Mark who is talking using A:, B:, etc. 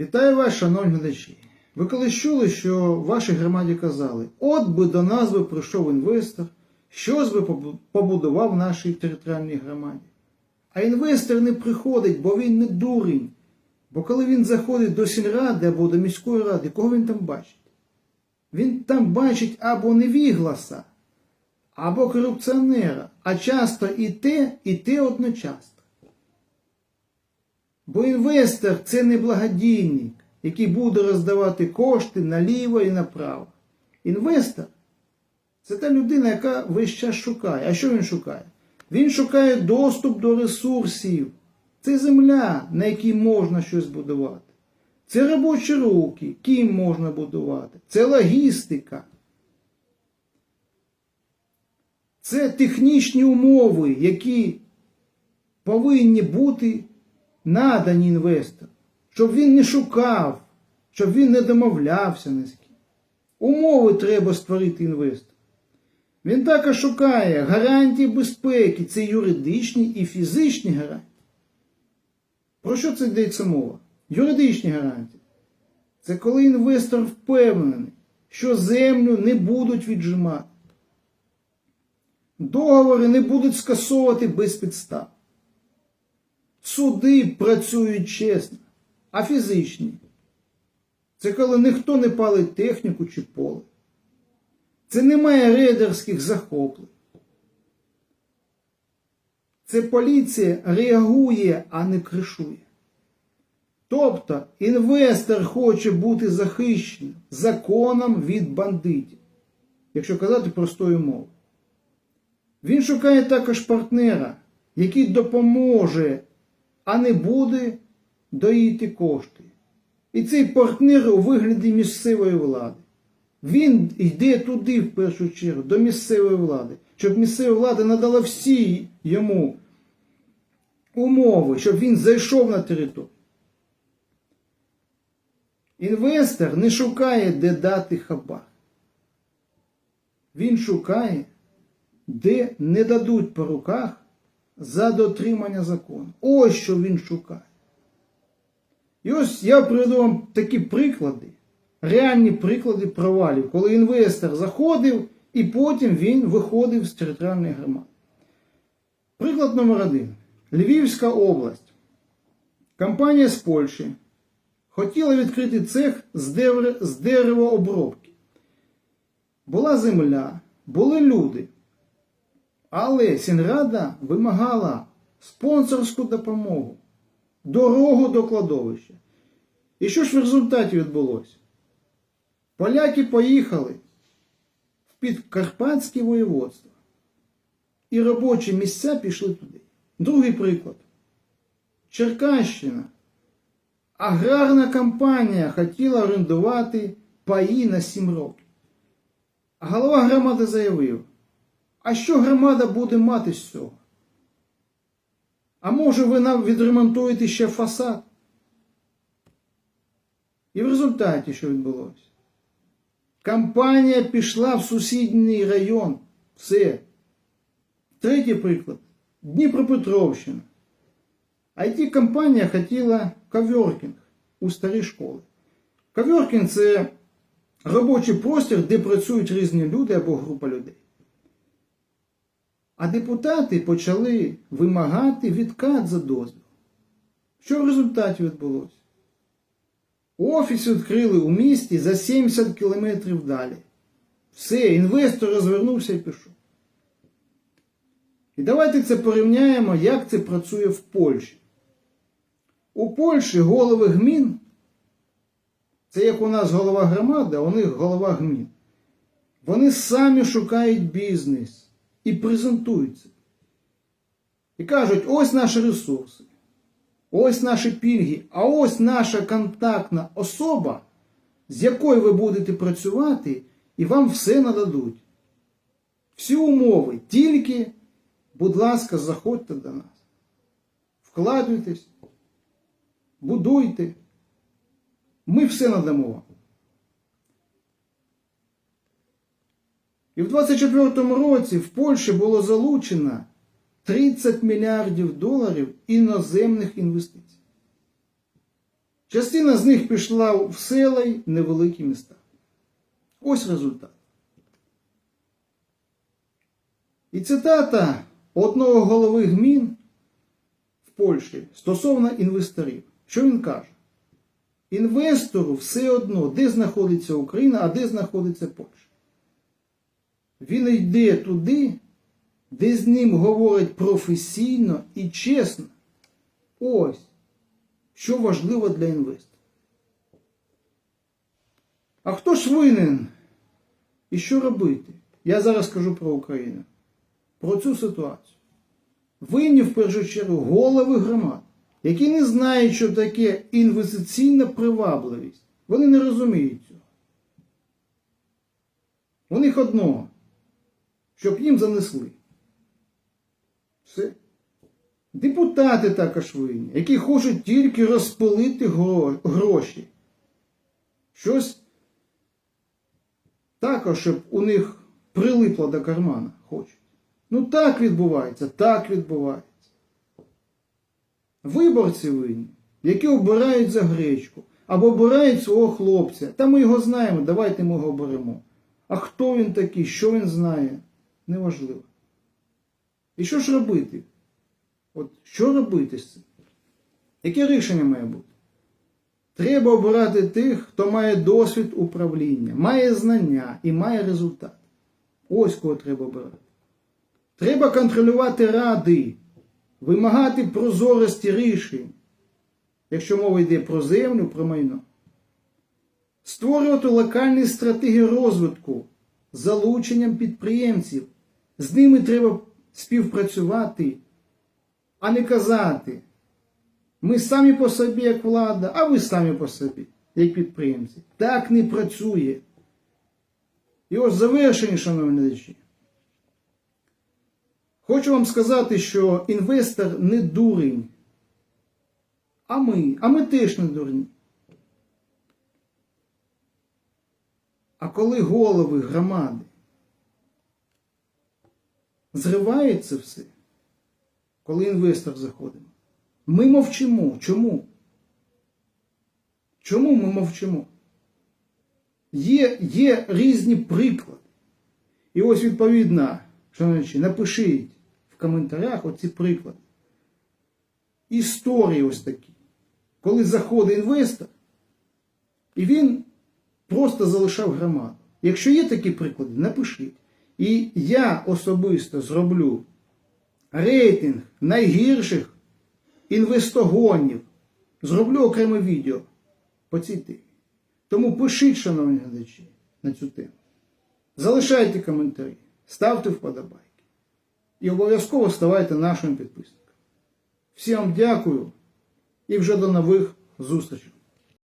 A: Вітаю вас, шановні глядачі. Ви колись чули, що в вашій громаді казали, от би до нас би прийшов інвестор, щось би побудував в нашій територіальній громаді. А інвестор не приходить, бо він не дурень. Бо коли він заходить до сільради або до міської ради, кого він там бачить? Він там бачить або невігласа, або корупціонера, а часто і те, і те одночасно. Бо інвестор це не благодійник, який буде роздавати кошти наліво і направо. Інвестор це та людина, яка весь час шукає. А що він шукає? Він шукає доступ до ресурсів. Це земля, на якій можна щось будувати. Це робочі руки, ким можна будувати. Це логістика. Це технічні умови, які повинні бути надані інвестору, щоб він не шукав, щоб він не домовлявся ні з ким. Умови треба створити інвестору. Він також шукає гарантії безпеки, це юридичні і фізичні гарантії. Про що це йдеться мова? Юридичні гарантії. Це коли інвестор впевнений, що землю не будуть віджимати. Договори не будуть скасовувати без підстав. Суди працюють чесно, а фізичні. Це коли ніхто не палить техніку чи поле. Це немає рейдерських захоплень. Це поліція реагує, а не кришує. Тобто інвестор хоче бути захищеним законом від бандитів, якщо казати простою мовою. Він шукає також партнера, який допоможе, а не буде доїти кошти. І цей партнер у вигляді місцевої влади. Він йде туди в першу чергу, до місцевої влади, щоб місцева влада надала всі йому умови, щоб він зайшов на територію. Інвестор не шукає, де дати хабар. Він шукає, де не дадуть по руках за дотримання закону. Ось що він шукає. І ось я приведу вам такі приклади, реальні приклади провалів, коли інвестор заходив і потім він виходив з територіальної громади. Приклад номер один. Львівська область. Компанія з Польщі хотіла відкрити цех з дерев- з деревообробки. Була земля, були люди. Але Сінрада вимагала спонсорську допомогу, дорогу до кладовища. І що ж в результаті відбулося? Поляки поїхали в підкарпатське воєводство. І робочі місця пішли туди. Другий приклад. Черкащина. Аграрна компанія хотіла орендувати паї на 7 років. А голова громади заявив, а що громада буде мати з цього? А може ви нам відремонтуєте ще фасад? І в результаті що відбулося? Компанія пішла в сусідній район. Все. Третій приклад. Дніпропетровщина. IT-компанія хотіла каверкінг у старі школи. Каверкінг це робочий простір, де працюють різні люди або група людей. А депутати почали вимагати відкат за дозвіл. Що в результаті відбулося? Офіс відкрили у місті за 70 кілометрів далі. Все, інвестор розвернувся і пішов. І давайте це порівняємо, як це працює в Польщі. У Польщі голови гмін, це як у нас голова громади, а у них голова гмін. Вони самі шукають бізнес і презентуються. І кажуть, ось наші ресурси, ось наші пільги, а ось наша контактна особа, з якою ви будете працювати, і вам все нададуть. Всі умови, тільки, будь ласка, заходьте до нас. Вкладуйтесь, будуйте. Ми все надамо вам. І в 24-му році в Польщі було залучено 30 мільярдів доларів іноземних інвестицій. Частина з них пішла в села й невеликі міста. Ось результат. І цитата одного голови ГМІН в Польщі стосовно інвесторів. Що він каже? Інвестору все одно, де знаходиться Україна, а де знаходиться Польща. Він йде туди, де з ним говорять професійно і чесно. Ось, що важливо для інвестора. А хто ж винен? І що робити? Я зараз кажу про Україну. Про цю ситуацію. Винні в першу чергу голови громад, які не знають, що таке інвестиційна привабливість. Вони не розуміють цього. У них одного, щоб їм занесли. Все. Депутати також винні, які хочуть тільки розпилити гроші. Щось також, щоб у них прилипло до кармана хочуть. Ну так відбувається, так відбувається. Виборці винні, які обирають за гречку, або обирають свого хлопця. Та ми його знаємо, давайте ми його оберемо. А хто він такий, що він знає, неважливо. І що ж робити? От що робити з цим? Яке рішення має бути? Треба обирати тих, хто має досвід управління, має знання і має результат. Ось кого треба обирати. Треба контролювати ради, вимагати прозорості рішень, якщо мова йде про землю, про майно. Створювати локальні стратегії розвитку залученням підприємців. З ними треба співпрацювати, а не казати. Ми самі по собі, як влада, а ви самі по собі, як підприємці. Так не працює. І ось завершення, шановні глядачі. Хочу вам сказати, що інвестор не дурень. А ми, а ми теж не дурні. А коли голови громади зривають це все, коли інвестор заходить, ми мовчимо. Чому? Чому ми мовчимо? Є, є різні приклади. І ось відповідно, шановні, напишіть в коментарях оці приклади. Історії ось такі. Коли заходить інвестор, і він просто залишав громаду. Якщо є такі приклади, напишіть. І я особисто зроблю рейтинг найгірших інвестогонів. Зроблю окреме відео по цій темі. Тому пишіть, шановні глядачі, на цю тему. Залишайте коментарі, ставте вподобайки. І обов'язково ставайте нашим підписником. Всім дякую і вже до нових зустрічей.